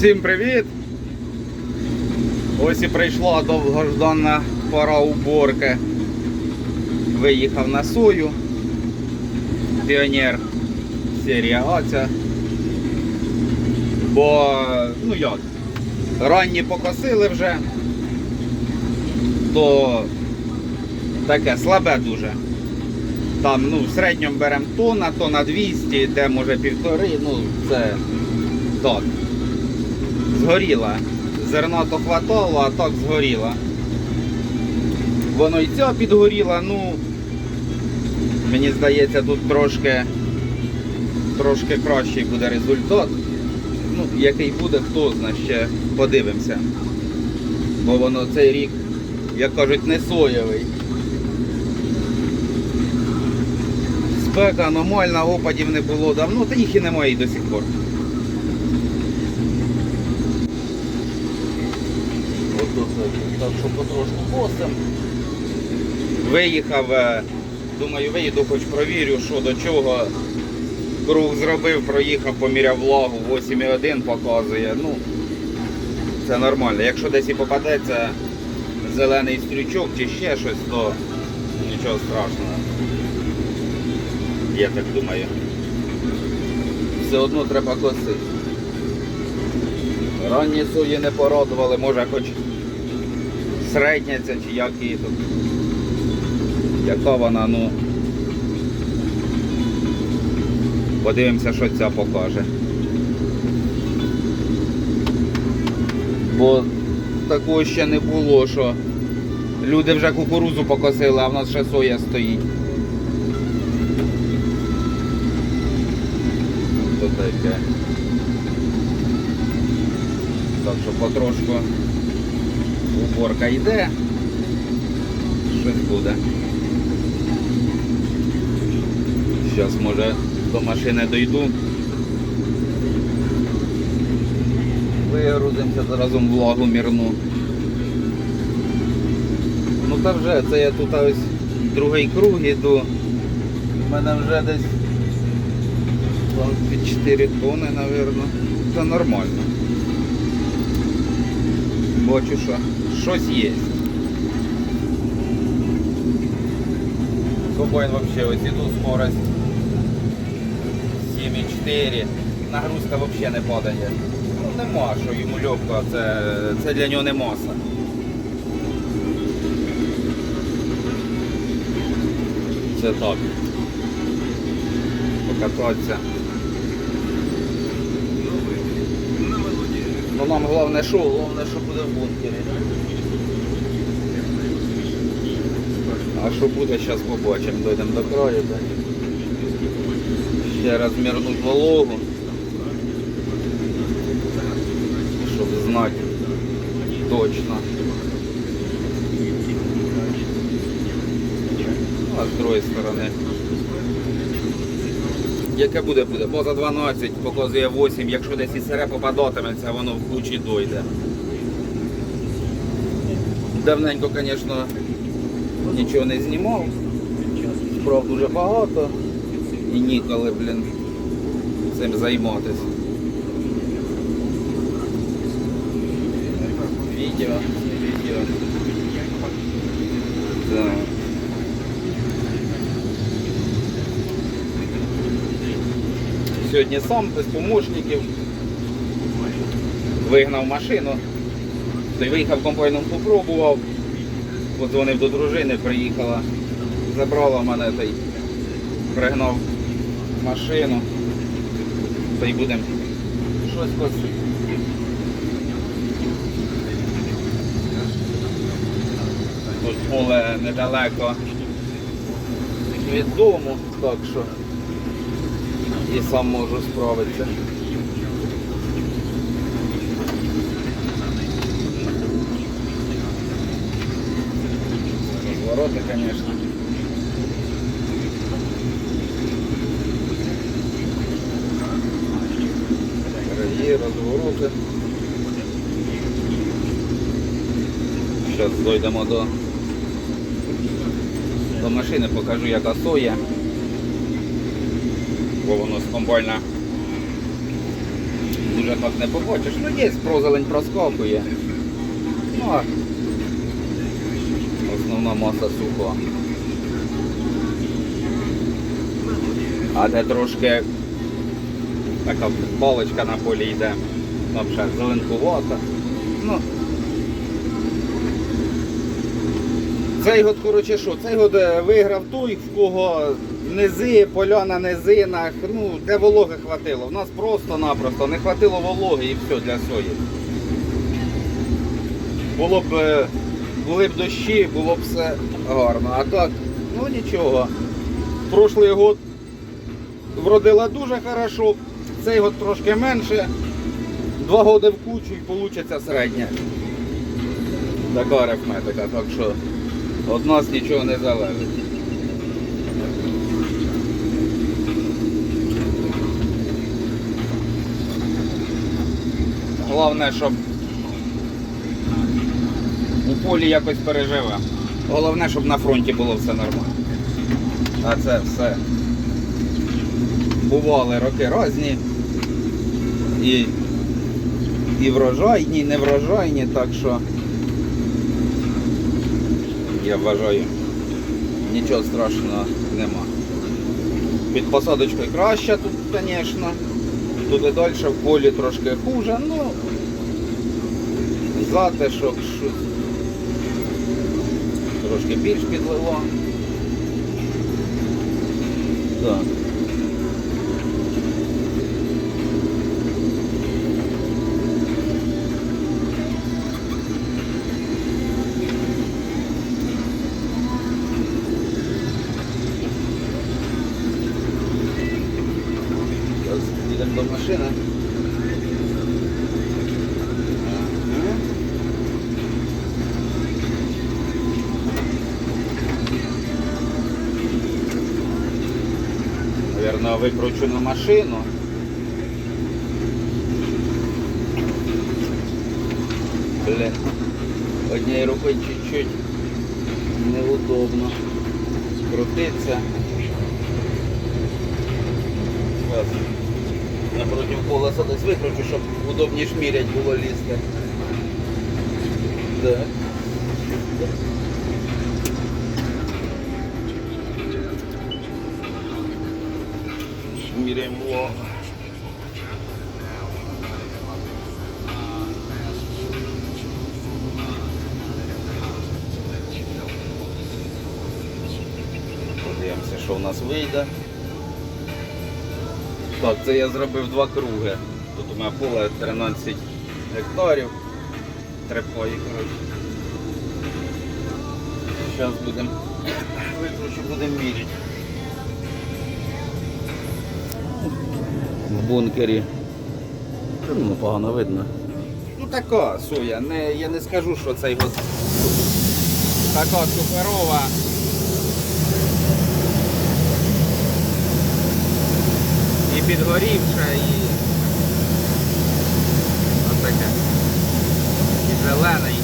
Всім привіт! Ось і прийшла довгожданна пора уборки. Виїхав на сою. Піонер серія А ця. Бо, ну як, ранні покосили вже, то таке слабе дуже. Там ну, в середньому беремо тонна, то на 200, де може півтори, ну це так. Згоріла. Зерна то хватало, а так згоріла. Воно і ця підгоріла, ну мені здається, тут трошки трошки кращий буде результат. Ну, який буде, хто знає, ще подивимося. Бо воно цей рік, як кажуть, не соєвий. Спека аномальна, опадів не було давно, та їх і немає і до сих пор. Так що потрошку косим. Виїхав, е, думаю, виїду, хоч провірю, що до чого. Круг зробив, проїхав, поміряв влагу, 8,1 показує. Ну, це нормально. Якщо десь і попадеться зелений стрючок чи ще щось, то нічого страшного. Я так думаю. Все одно треба косити. Ранні сої не порадували, може хоч середня ця чи як її тут. Яка вона, ну. Подивимося, що ця покаже. Бо такого ще не було, що люди вже кукурузу покосили, а в нас ще соя стоїть. Таке. Так що потрошку уборка йде. Щось буде. Зараз може до машини дойду. Вигрузимося заразом влагу мірну. Ну та вже, це я тут ось другий круг іду. У мене вже десь під 4 тони, напевно. Це нормально. Бачу, що щось є. Комбайн вообще ось іду скорость 7,4. Нагрузка взагалі не падає. Ну нема, що йому легко, це, це для нього не маса. Це так. Покататися. Ну нам головне що, головне, що буде в бункері. А що буде, зараз побачимо, дійдемо до краю. Так. Ще раз вологу, щоб знати точно. А з другої сторони. Яке буде буде? Поза 12, показує 8, якщо десь і сире попадатиметься, воно в кучі дойде. Давненько, звісно, нічого не знімав. Справ дуже багато і ніколи, блін, цим займатися. Відео, відео. Так. Сьогодні сам без помощників вигнав машину. Той виїхав комбайном, попробував, подзвонив до дружини, приїхала, забрала мене та й пригнав машину. Та й будемо щось косити. Тут поле недалеко від дому, так що і сам можу справитися. Розвороти, звісно. Є розвороти. Зараз дійдемо до, до машини, покажу яка соя. Бо воно з комбайна дуже так не побачиш. Ну є, прозелень проскакує. Ну а основна маса суха. А де трошки така паличка на полі йде. Там ще зеленкувата. Ну. Цей год, коротше, що, цей год е, виграв той, в кого низи, поля на низинах, ну, де вологи хватило. В нас просто-напросто не хватило вологи і все для сої. Було б, е, були б дощі, було б все гарно. А так, ну нічого. Прошлий год вродила дуже хорошо, цей год трошки менше. Два годи в кучу і вийде середня. Така арифметика, так що від нас нічого не залежить. Головне, щоб у полі якось переживе. Головне, щоб на фронті було все нормально. А це все. Бували роки різні. І, і врожайні, і неврожайні, так що я вважаю, нічого страшного нема. Під посадочкою краще тут, звісно. Туди далі в полі трошки хуже, ну затишок трошки більш підлило. Так. До машини. Наверное, викручу на машину. Блин, однією рукою чуть-чуть неудобно крутиться. Зараз напротив колеса десь викручу, щоб удобніше мірять було лізти. Так. Міряємо. Подивимося, що в нас вийде. Так, це я зробив два круги. Тут у мене поле 13 гектарів. Трепої, коротше. Зараз будемо викручу, будемо міряти. В бункері. Ну, погано видно. Ну така соя. Не, я не скажу, що цей год така суперова. Підгорівша, і отаке. І зелений.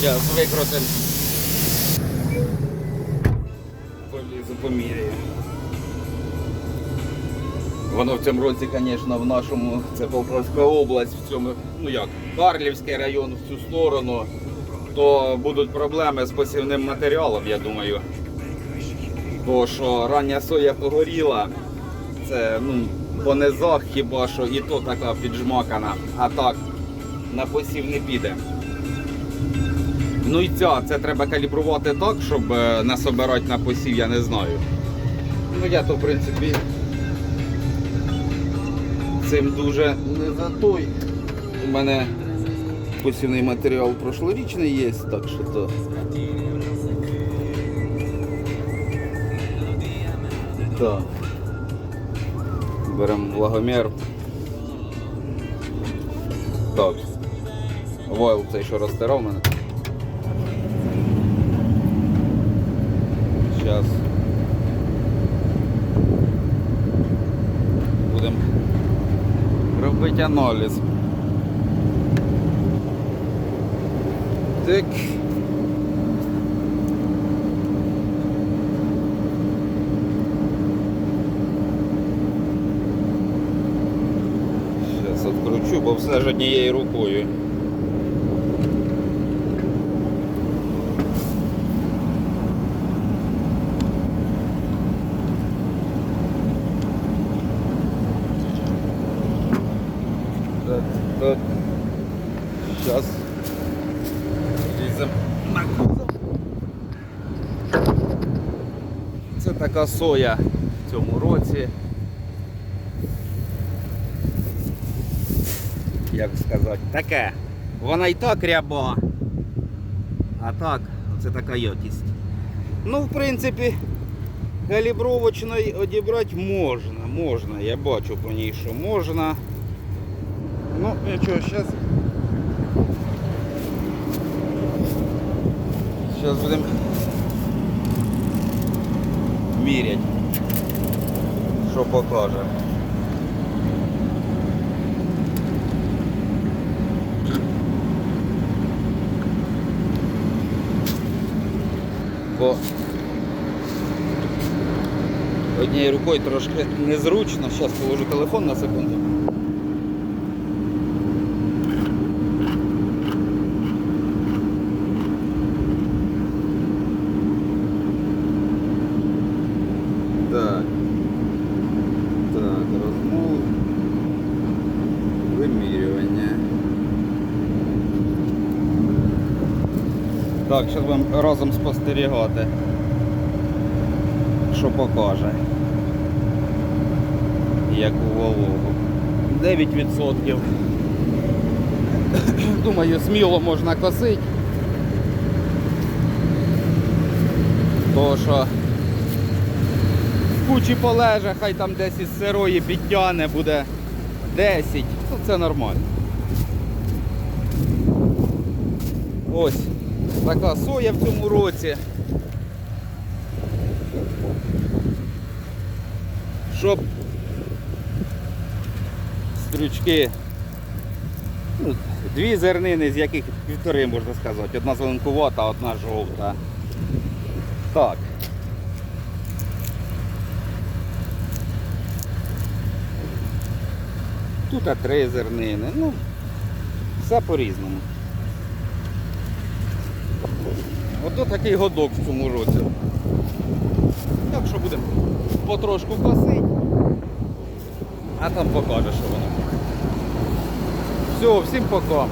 Зараз викрутим. Воно в цьому році, звісно, в нашому, це Полтавська область, в цьому, ну як, Карлівський район в цю сторону, то будуть проблеми з посівним матеріалом, я думаю. Бо що рання соя погоріла, це ну, по низах хіба що і то така піджмакана, а так на посів не піде. Ну і ця, це треба калібрувати так, щоб не собирати на посів, я не знаю. Ну я то в принципі цим дуже не за той. У мене посівний матеріал прошлорічний є, так що то. Так. Беремо влагомір. Так. Войл цей що розтирав мене. Зараз. робити аналіз. Так. Зараз відкручу, бо все ж однією рукою. Це така соя в цьому році. Як сказати, таке. Вона і так ряба. А так, це така якість. Ну, в принципі, калібровочно й одібрати можна. Можна. Я бачу по ній, що можна. Ну, нічого, зараз. Зараз будемо міряти, що покаже. Бо однією рукою трошки незручно. Зараз положу телефон на секунду. Так. Так, розмов. Вимірювання. Так, зараз будемо разом спостерігати. Що покаже. Яку вологу. 9%. Думаю, сміло можна косити. То що в кучі полеже, хай там десь із сирої підтягне, буде 10. Ну це нормально. Ось така соя в цьому році. Щоб стрючки, ну, дві зернини, з яких півтори можна сказати. Одна зеленкувата, одна жовта. Так. Тут три зернини. Ну, все по-різному. Ото такий годок в цьому році. Так що будемо потрошку косити, а там покаже, що воно. Все, всім пока.